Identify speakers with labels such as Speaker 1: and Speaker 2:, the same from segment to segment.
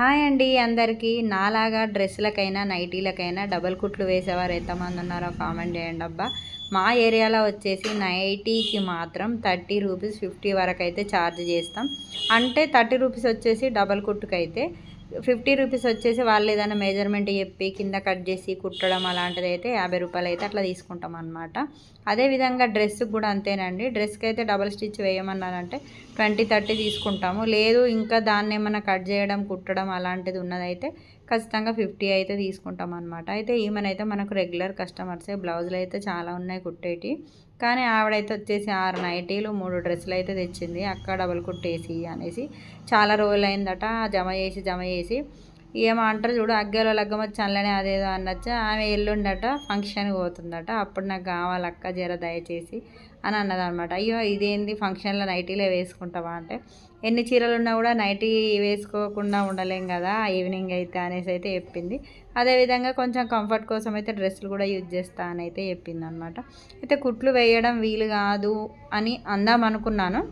Speaker 1: Hi అండి అందరికీ. నాలాగా డ్రెస్సులకైనా నైటీలకైనా డబల్ కుట్లు వేసేవారు ఎంతమంది ఉన్నారో కామెంట్ చేయండి అబ్బా. మా ఏరియాలో వచ్చేసి నైటీకి మాత్రం థర్టీ రూపీస్ ఫిఫ్టీ వరకు అయితే ఛార్జ్ చేస్తాం. అంటే థర్టీ రూపీస్ వచ్చేసి డబల్ కుట్టుకైతే ఫిఫ్టీ రూపీస్ వచ్చేసి వాళ్ళు ఏదైనా మెజర్మెంట్ చెప్పి కింద కట్ చేసి కుట్టడం అలాంటిది అయితే యాభై రూపాయలు అయితే అట్లా తీసుకుంటాం అనమాట అదేవిధంగా డ్రెస్కి కూడా అంతేనండి. డ్రెస్కి అయితే డబల్ స్టిచ్ వేయమన్నారంటే ట్వంటీ థర్టీ తీసుకుంటాము. లేదు ఇంకా దాన్ని ఏమైనా కట్ చేయడం కుట్టడం అలాంటిది ఉన్నదైతే ఖచ్చితంగా ఫిఫ్టీ అయితే తీసుకుంటాం అనమాట అయితే ఈమెనైతే మనకు రెగ్యులర్ కస్టమర్సే బ్లౌజులు అయితే చాలా ఉన్నాయి కుట్టేటి. కానీ ఆవిడైతే వచ్చేసి ఆరు నైటీలు మూడు డ్రెస్సులు అయితే తెచ్చింది. అక్క డబుల్ కుట్టేసి అనేసి చాలా రోజులు అయిందట జమ చేసి జమ చేసి ఏమో అంటారు చూడు అగ్గలో లగ్గమ చల్లనే అదేదో అన్నచ్చు? ఆమె ఎల్లుండట ఫంక్షన్కి పోతుందట. అప్పుడు నాకు కావాలి అక్క జర దయచేసి అని అన్నదనమాట. అయ్యో ఇదేంది ఫంక్షన్లో నైటీలే వేసుకుంటావా అంటే ఎన్ని చీరలు ఉన్నా కూడా నైటీ వేసుకోకుండా ఉండలేం కదా ఈవినింగ్ అయితే అనేసి అయితే చెప్పింది. అదేవిధంగా కొంచెం కంఫర్ట్ కోసం అయితే డ్రెస్సులు కూడా యూజ్ చేస్తా అని అయితే చెప్పింది అనమాట అయితే కుట్లు వేయడం వీలు కాదు అని అందాం అనుకున్నాను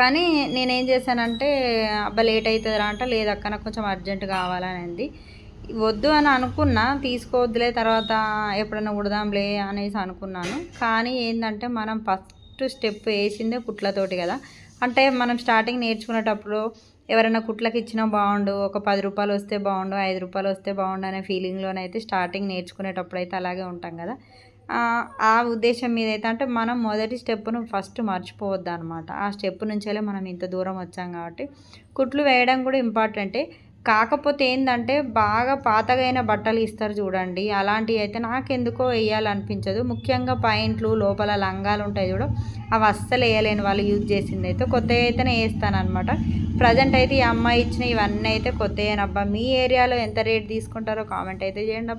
Speaker 1: కానీ నేనేం చేశానంటే అబ్బా లేట్ అవుతుందిరా అంట లేదు అక్క నాకు కొంచెం అర్జెంట్ కావాలని అంది. వద్దు అని అనుకున్నా తీసుకోవద్దులే తర్వాత ఎప్పుడైనా కుడదాంలే అనేసి అనుకున్నాను. కానీ ఏంటంటే మనం ఫస్ట్ స్టెప్ వేసిందే కుట్లతోటి కదా. అంటే మనం స్టార్టింగ్ నేర్చుకునేటప్పుడు ఎవరైనా కుట్లకి ఇచ్చినా బాగుండు ఒక పది రూపాయలు వస్తే బాగుండు ఐదు రూపాయలు వస్తే బాగుండు అనే ఫీలింగ్లోనైతే స్టార్టింగ్ నేర్చుకునేటప్పుడు అయితే అలాగే ఉంటాం కదా. ఆ ఉద్దేశం మీద అయితే అంటే మనం మొదటి స్టెప్ను ఫస్ట్ మర్చిపోవద్దు అనమాట ఆ స్టెప్ నుంచేలే మనం ఇంత దూరం వచ్చాం కాబట్టి. కుట్లు వేయడం కూడా ఇంపార్టెంటే. కాకపోతే ఏంటంటే బాగా పాతగైన బట్టలు ఇస్తారు చూడండి. అలాంటివి అయితే నాకెందుకో వేయాలనిపించదు. ముఖ్యంగా పాయింట్లు లోపల లంగాలు ఉంటాయి చూడ. అవి అస్సలు వేయలేని వాళ్ళు యూజ్ చేసింది అయితే కొత్తవి అయితేనే వేస్తాను అనమాట ప్రజెంట్ అయితే ఈ అమ్మాయి ఇచ్చిన ఇవన్నీ అయితే కొత్త అబ్బా మీ ఏరియాలో ఎంత రేట్ తీసుకుంటారో కామెంట్ అయితే చేయండి అబ్బా